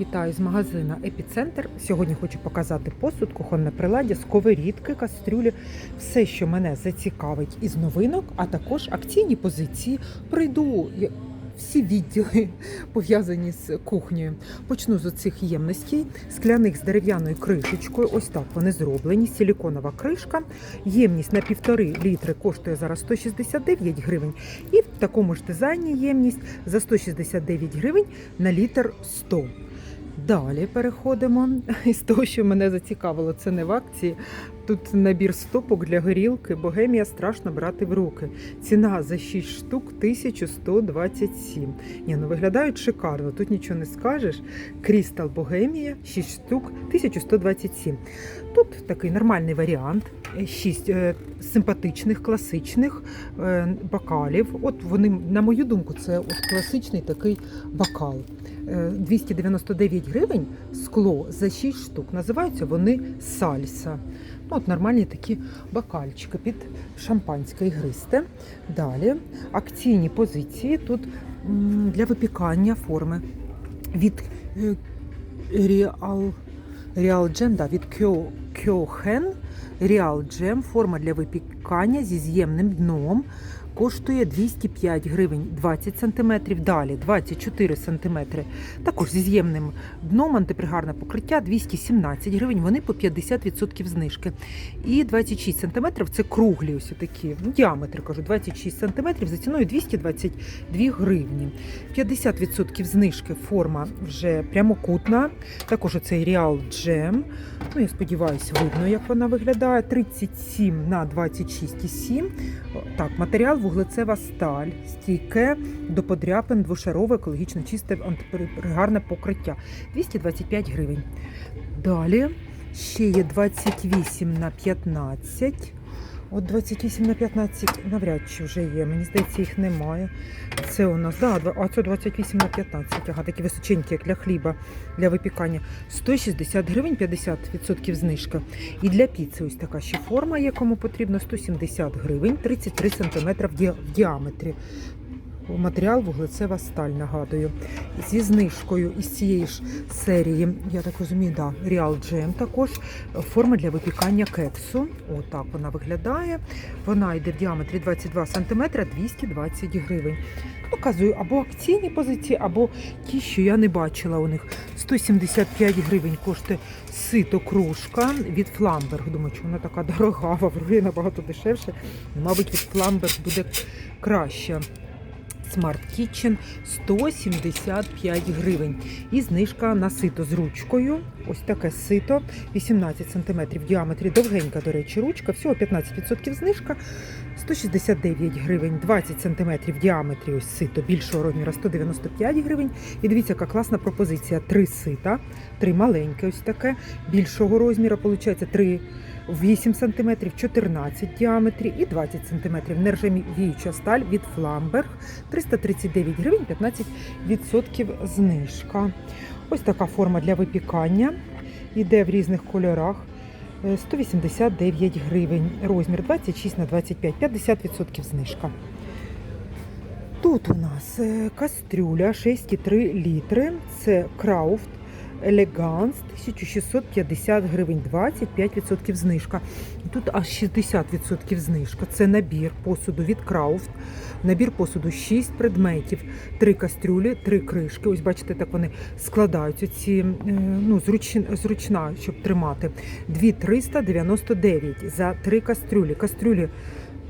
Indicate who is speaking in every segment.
Speaker 1: Вітаю з магазина Епіцентр. Сьогодні хочу показати посуд, кухонне приладдя, сковорідки, кастрюлі, все, що мене зацікавить із новинок, а також акційні позиції. Пройду я- всі відділи пов'язані з кухнею. Почну з оцих ємностей, скляних з дерев'яною кришечкою. Ось так вони зроблені. Силіконова кришка. Ємність на півтори літри коштує зараз 169 гривень. І в такому ж дизайні ємність за 169 гривень на літр 100. Далі переходимо із того, що мене зацікавило, це не в акції. Тут набір стопок для горілки, богемія страшно брати в руки. Ціна за 6 штук 1127. Ні, ну виглядають шикарно, тут нічого не скажеш. Крістал Богемія 6 штук 1127. Тут такий нормальний варіант. 6 симпатичних, класичних е, бокалів. От вони, на мою думку, це от класичний такий бокал. Е, 299 гривень скло за 6 штук. Називаються вони сальса. Ну, от нормальні такі бокальчики під шампанське ігристе. Далі акційні позиції тут для випікання форми від е, Real, Real Gem, да, від Kyo, Kyohen Real Gem, форма для випікання зі з'ємним дном. Коштує 205 гривень 20 см, далі 24 см. Також зі з'ємним дном антипригарне покриття 217 гривень, вони по 50% знижки. І 26 см це круглі ось такі, ну, діаметр кажу, 26 см за ціною 222 гривні. 50% знижки форма вже прямокутна. Також оцей Real Gem. Ну, я сподіваюся, видно, як вона виглядає. 37 на 26,7. Так, матеріал вуглецева сталь, стійке до подряпин, двошарове, екологічно чисте антипригарне покриття. 225 гривень. Далі ще є 28 на 15. От 28 на 15 навряд чи вже є. Мені здається, їх немає. Це у нас, да, а це 28 на 15. Ага, такі височенькі, як для хліба, для випікання. 160 гривень, 50% знижка. І для піци ось така ще форма, якому потрібно, 170 гривень, 33 см в, ді- в діаметрі. Матеріал вуглецева сталь, нагадую. Зі знижкою із цієї ж серії, я так розумію, да, Real Gem також форма для випікання кексу. Отак вона виглядає. Вона йде в діаметрі 22 см 220 гривень. Показую або акційні позиції, або ті, що я не бачила у них. 175 гривень коштує сито кружка від Фламберг. Думаю, що вона така дорога, в набагато дешевше. Мабуть, від Фламберг буде краще. Smart Kitchen 175 гривень. І знижка на сито з ручкою. Ось таке сито, 18 см в діаметрі. Довгенька, до речі, ручка. Всього 15% знижка. 169 гривень, 20 см в діаметрі. Ось сито більшого розміру 195 гривень. І дивіться, яка класна пропозиція. Три сита, три маленьке, ось таке, більшого розміру. Виходить, 3 8 см, 14 в діаметрі і 20 см. Нержавіюча сталь від Фламберг 339 гривень, 15% знижка. Ось така форма для випікання. Іде в різних кольорах. Е, 189 гривень. Розмір 26 на 25, 50% знижка. Тут у нас е, кастрюля 6,3 літри. Це Крауфт Elegance 1650 гривень, 25% знижка. Тут аж 60% знижка. Це набір посуду від Крауфт. Набір посуду 6 предметів, 3 кастрюлі, 3 кришки. Ось бачите, так вони складаються. Ці е, ну, зруч, зручна, щоб тримати. 2399 за 3 кастрюлі. Кастрюлі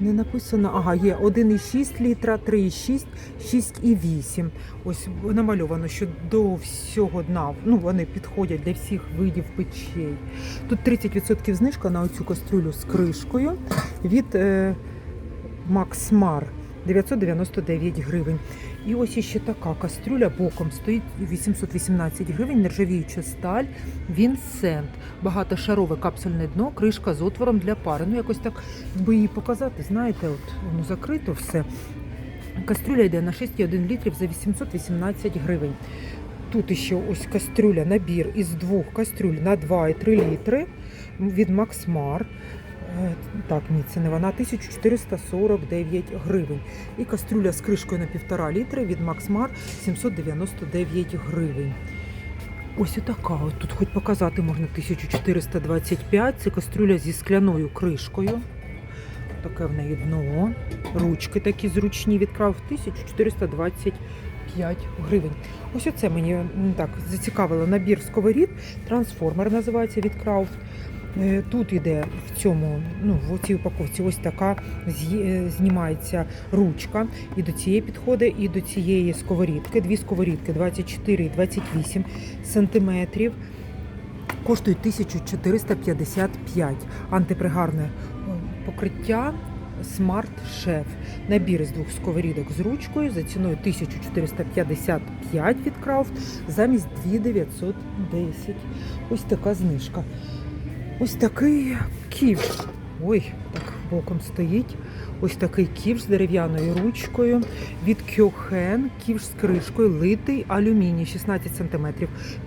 Speaker 1: не написано, ага, є 1,6 літра, 3,6, 6,8. Ось намальовано, що до всього дна ну, вони підходять для всіх видів печей. Тут 30% знижка на оцю кастрюлю з кришкою від е, Максмар 999 гривень. І ось іще така кастрюля боком стоїть 818 гривень, нержавіюча сталь, Вінсент. Багатошарове капсульне дно, кришка з отвором для пари. Ну, якось так би її показати, знаєте, от воно закрито все. Кастрюля йде на 6,1 літрів за 818 гривень. Тут ще ось кастрюля, набір із двох кастрюль на 2,3 літри від Максмар. Е, Так, ні, це не вона 1449 гривень. І кастрюля з кришкою на 1,5 літри від Максмар 799 гривень. Ось отака. От тут хоч показати можна 1425. Це кастрюля зі скляною кришкою. Таке в неї дно. Ручки такі зручні відкрав 1425 гривень. Ось оце мені так зацікавило набір сковорід. Трансформер називається від Крауфт. Е, Тут іде в цьому, ну в цій упаковці ось така е, знімається ручка. І до цієї підходить, і до цієї сковорідки. Дві сковорідки 24 і 28 сантиметрів. Коштують 1455. Антипригарне е, покриття Smart Chef. Набір з двох сковорідок з ручкою за ціною 1455 від Крафт замість 2910. Ось така знижка. Ось такий ківш. Ой, так боком стоїть. Ось такий ківш з дерев'яною ручкою від Кьохен, ківш з кришкою, литий алюміній 16 см,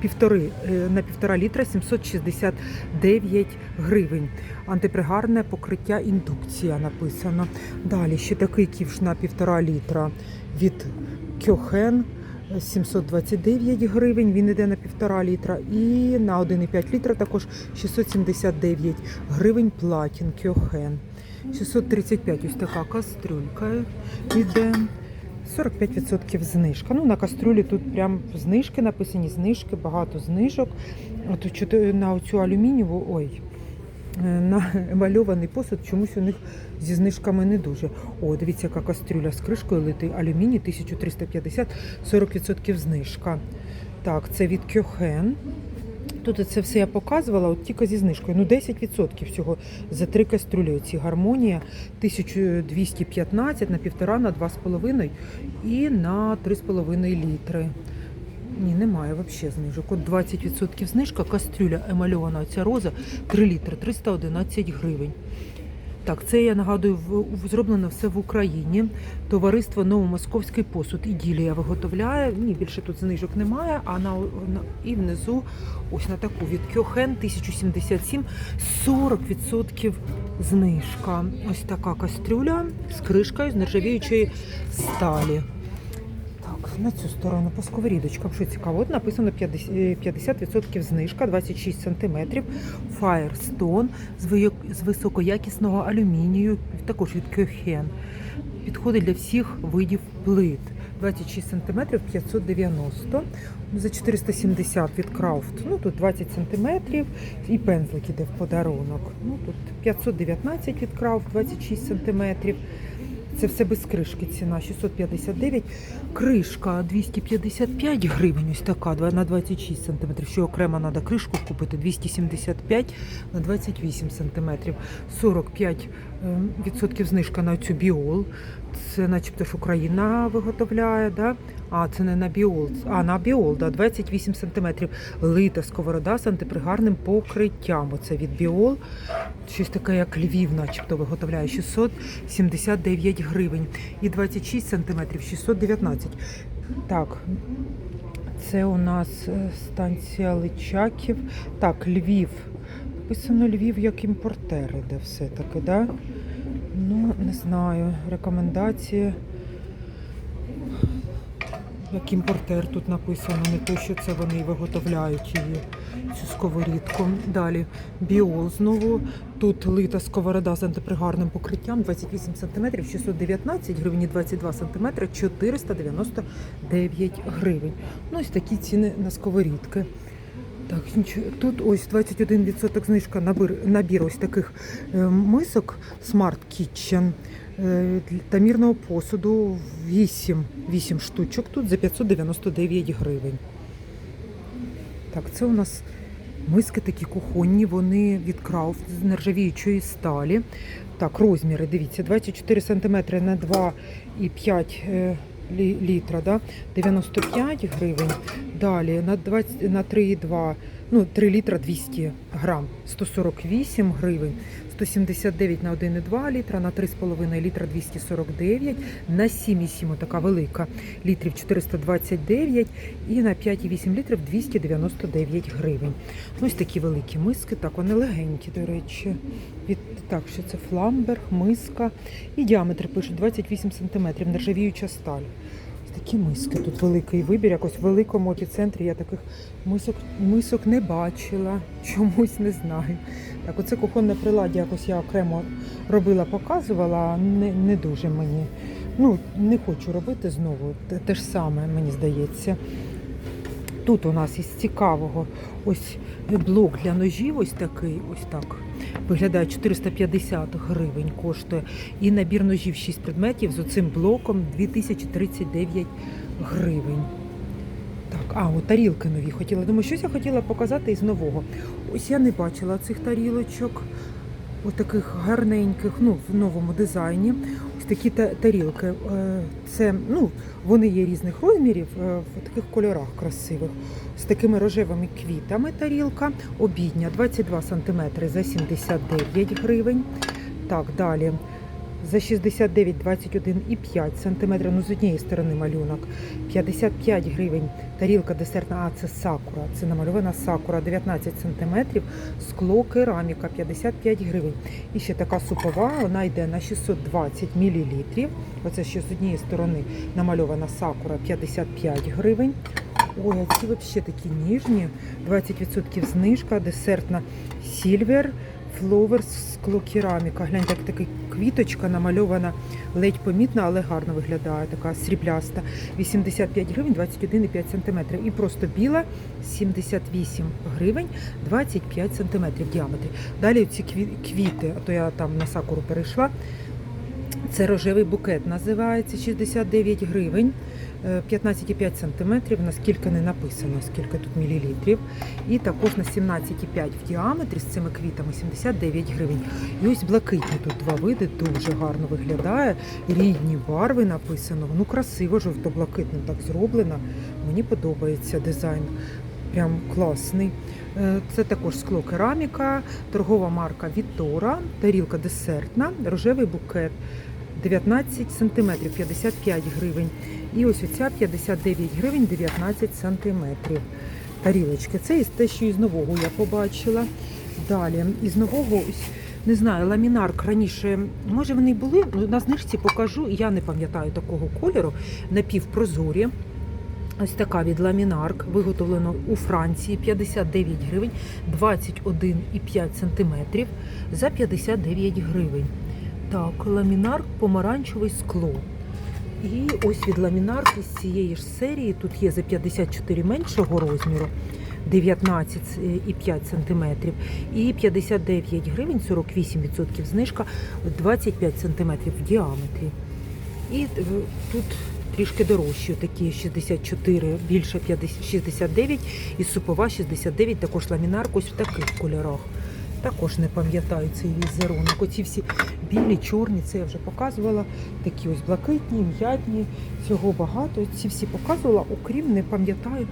Speaker 1: півтори, е, на півтора літра 769 гривень. Антипригарне покриття індукція написано. Далі ще такий ківш на півтора літра від Кьохен. 729 гривень, він йде на півтора літра. І на 1,5 літра також 679 гривень платін Кьохен. 635 ось така кастрюлька йде. 45% знижка. Ну, на кастрюлі тут прям знижки написані, знижки, багато знижок. От на оцю алюмінієву, ой, на емальований посуд чомусь у них зі знижками не дуже. О, дивіться, яка кастрюля з кришкою литий алюміній, 1350, 40% знижка. Так, це від Кьохен. Тут це все я показувала, от тільки зі знижкою. Ну, 10% всього за три кастрюлі. Оці гармонія 1215 на півтора, на 2,5 і на 3,5 літри. Ні, немає взагалі знижок. От 20% знижка, кастрюля емальована, ця роза 3 літри, 311 гривень. Так, це я нагадую, в, зроблено все в Україні. Товариство Новомосковський посуд. Іділія виготовляє. Ні, більше тут знижок немає. А на, на і внизу ось на таку від Кьохен 1077 40% знижка. Ось така кастрюля з кришкою з нержавіючої сталі. На цю сторону по сковорідочкам, що цікаво, от написано 50%, е, 50% знижка, 26 см, Firestone з високоякісного алюмінію, також від Кьохен. Підходить для всіх видів плит. 26 см 590 за 470 від Крафт. Ну тут 20 см і пензлик іде в подарунок. Ну тут 519 від Крафт, 26 см. Це все без кришки ціна 659. Кришка 255 гривень, ось така на 26 см. Ще окремо треба кришку купити 275 на 28 см. 45 е, відсотків знижка на цю біол. Це начебто ж Україна виготовляє, да? А, це не на біол. А, на біол, да, 28 см. Лита сковорода з антипригарним покриттям. Оце від біол. Щось таке, як Львів, начебто виготовляє 679 гривень. І 26 см 619. Так, це у нас е, станція Личаків. Так, Львів. Написано Львів як імпортер іде все-таки, да? Ну, не знаю. Рекомендації. Як імпортер тут написано, не те, що це вони виготовляють її, цю сковорідку. Далі біол знову. Тут лита сковорода з антипригарним покриттям 28 см, 619 гривень, 22 см, 499 гривень. Ну, ось такі ціни на сковорідки. Так, тут ось 21% знижка набір, набір ось таких е, мисок Smart Kitchen е, та мірного посуду 8, 8 штучок тут за 599 гривень. Так, це у нас миски такі кухонні, вони від Крафт з нержавіючої сталі. Так, розміри, дивіться, 24 см на 2,5 е, лі- літра, да? 95 гривень. Далі на, 20, на 3,2, ну 3 літра 200 грам, 148 гривень. 179 на 1,2 літра, на 3,5 літра 249, на 7,7 така велика літрів 429 і на 5,8 літрів 299 гривень. Ну, Ось такі великі миски, так вони легенькі, до речі. Від, так, що це фламберг, миска. І діаметр пишуть 28 см, нержавіюча сталь. Такі миски. Тут великий вибір. Якось в великому епіцентрі я таких мисок, мисок не бачила. Чомусь не знаю. Так, оце кухонне приладдя якось я окремо робила, показувала, не, не дуже мені. Ну, не хочу робити знову. Те, те ж саме, мені здається. Тут у нас із цікавого ось блок для ножів, ось такий, ось так. Виглядає 450 гривень коштує. І набір ножів 6 предметів з оцим блоком 2039 гривень. А, от тарілки нові хотіла. Думаю, щось я хотіла показати із нового. Ось я не бачила цих тарілочок. Ось таких гарненьких, ну, в новому дизайні. Ось такі тарілки. Е, Це, ну, вони є різних розмірів е, в таких кольорах красивих. З такими рожевими квітами тарілка. Обідня 22 см за 79 гривень. Так, далі. За 69 21,5 см. Ну, з однієї сторони малюнок. 55 гривень. Тарілка десертна, а це сакура. Це намальована сакура 19 см. Скло кераміка 55 гривень. І ще така супова, вона йде на 620 мл. Оце ще з однієї сторони намальована сакура 55 гривень. Ой, а ці взагалі такі ніжні. 20% знижка, десертна сільвер, фловерс, скло кераміка. Гляньте, як така квіточка намальована, ледь помітна, але гарно виглядає, така срібляста. 85 гривень, 21,5 см. І просто біла 78 гривень, 25 см в діаметрі. Далі ці кві- квіти, а то я там на сакуру перейшла. Це рожевий букет називається 69 гривень, 15,5 см, наскільки не написано, скільки тут мілілітрів. І також на 17,5 в діаметрі з цими квітами 79 гривень. І ось блакитні тут два види, дуже гарно виглядає. Рідні барви написано. Ну красиво, жовто-блакитним так зроблено. Мені подобається дизайн. Прям класний. Е, Це також скло кераміка, торгова марка Вітора, тарілка десертна, рожевий букет 19 см, 55 гривень. І ось оця 59 гривень, 19 см. Тарілочки. Це те, що із нового я побачила. Далі, із нового, ось, не знаю, ламінарк раніше, може вони були, ну, на знижці покажу, я не пам'ятаю такого кольору, напівпрозорі. Ось така від Ламінарк, виготовлено у Франції 59 гривень, 21,5 см за 59 гривень. Так, ламінарк помаранчевий скло. І ось від ламінарк із цієї ж серії тут є за 54 меншого розміру. 19,5 см і 59 гривень 48% знижка 25 см в діаметрі. І е, тут трішки дорожчі, такі 64, більше 50, 69 і супова 69, також ламінарк ось в таких кольорах. Також не пам'ятаю цей візерунок. Оці всі білі, чорні, це я вже показувала. Такі ось блакитні, м'ятні, цього багато. Ці всі показувала, окрім не пам'ятаю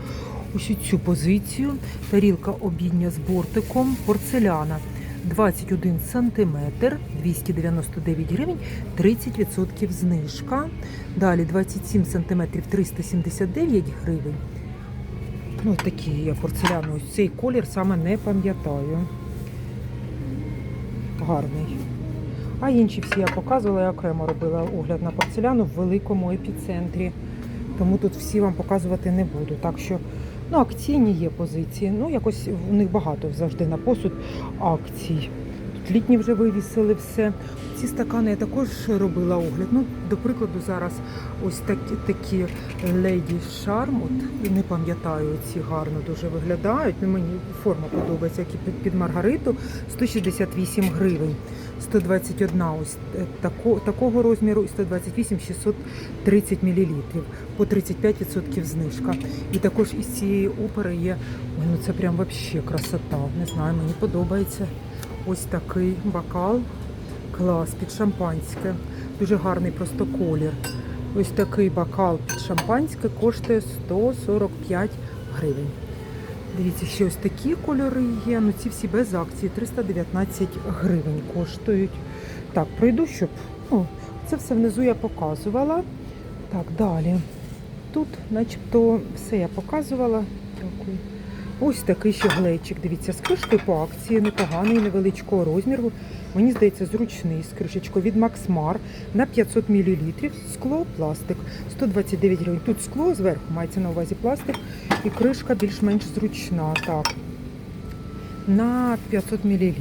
Speaker 1: ось цю позицію. Тарілка обідня з бортиком, порцеляна. 21 сантиметр, 299 гривень, 30% знижка. Далі 27 сантиметрів, 379 гривень. Ну, такі я порцеляну. Ось цей колір саме не пам'ятаю. Гарний. А інші всі я показувала, я окремо робила огляд на порцеляну в великому епіцентрі. Тому тут всі вам показувати не буду. Так що, ну, акційні є позиції. Ну, якось у них багато завжди на посуд акцій. Літні вже вивісили все. Ці стакани я також робила огляд. Ну, до прикладу, зараз ось такі, такі Lady Charm, от не пам'ятаю, ці гарно дуже виглядають. Ну, мені форма подобається, як і під, Маргариту, 168 гривень. 121 ось е, тако, такого розміру і 128 630 мл по 35% знижка. І також із цієї опери є, ой, ну це прям вообще красота. Не знаю, мені подобається ось такий бокал. Клас під шампанське. Дуже гарний просто колір. Ось такий бокал під шампанське коштує 145 гривень. Дивіться, ще ось такі кольори є. Ну ці всі без акції 319 гривень коштують. Так, пройду, щоб. Ну, це все внизу я показувала. Так, далі. Тут, начебто, все я показувала. Дякую. Ось такий ще глечик. Дивіться, з кришкою по акції, непоганий, невеличкого розміру. Мені здається, зручний з кришечкою від Максмар на 500 мл. Скло, пластик. 129 гривень. Тут скло зверху мається на увазі пластик. І кришка більш-менш зручна. Так. На 500 мл.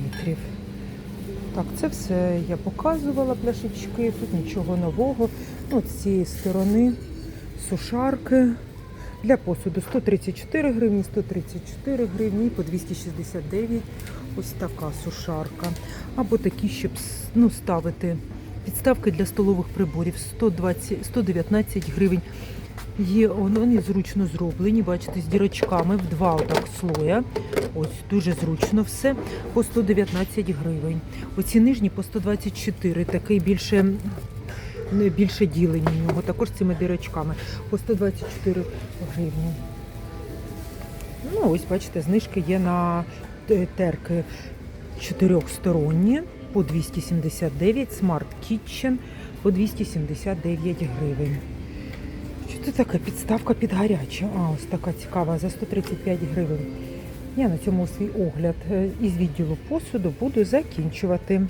Speaker 1: Так, це все я показувала пляшечки, тут нічого нового. От з цієї сторони сушарки для посуду 134 гривні, 134 гривні, по 269 ось така сушарка. Або такі, щоб ну, ставити підставки для столових приборів 120, 119 гривень. Є вони зручно зроблені, бачите, з дірочками в два отак слоя. Ось дуже зручно все по 119 гривень. Оці нижні по 124, такий більше, більше ділені в нього, також цими дірочками по 124 гривні. Ну, ось бачите, знижки є на терки чотирьохсторонні по 279, Smart Kitchen по 279 гривень. Що це таке? Підставка під гаряче. А, ось така цікава за 135 гривень. Я на цьому свій огляд е, із відділу посуду буду закінчувати.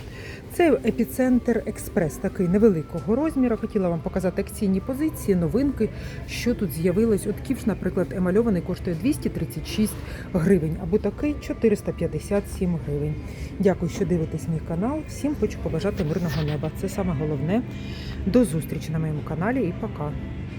Speaker 1: Це епіцентр експрес, такий невеликого розміру. Хотіла вам показати акційні позиції, новинки, що тут з'явилось. От ківш, наприклад, емальований коштує 236 гривень, або такий 457 гривень. Дякую, що дивитесь мій канал. Всім хочу побажати мирного неба. Це саме головне. До зустрічі на моєму каналі і пока.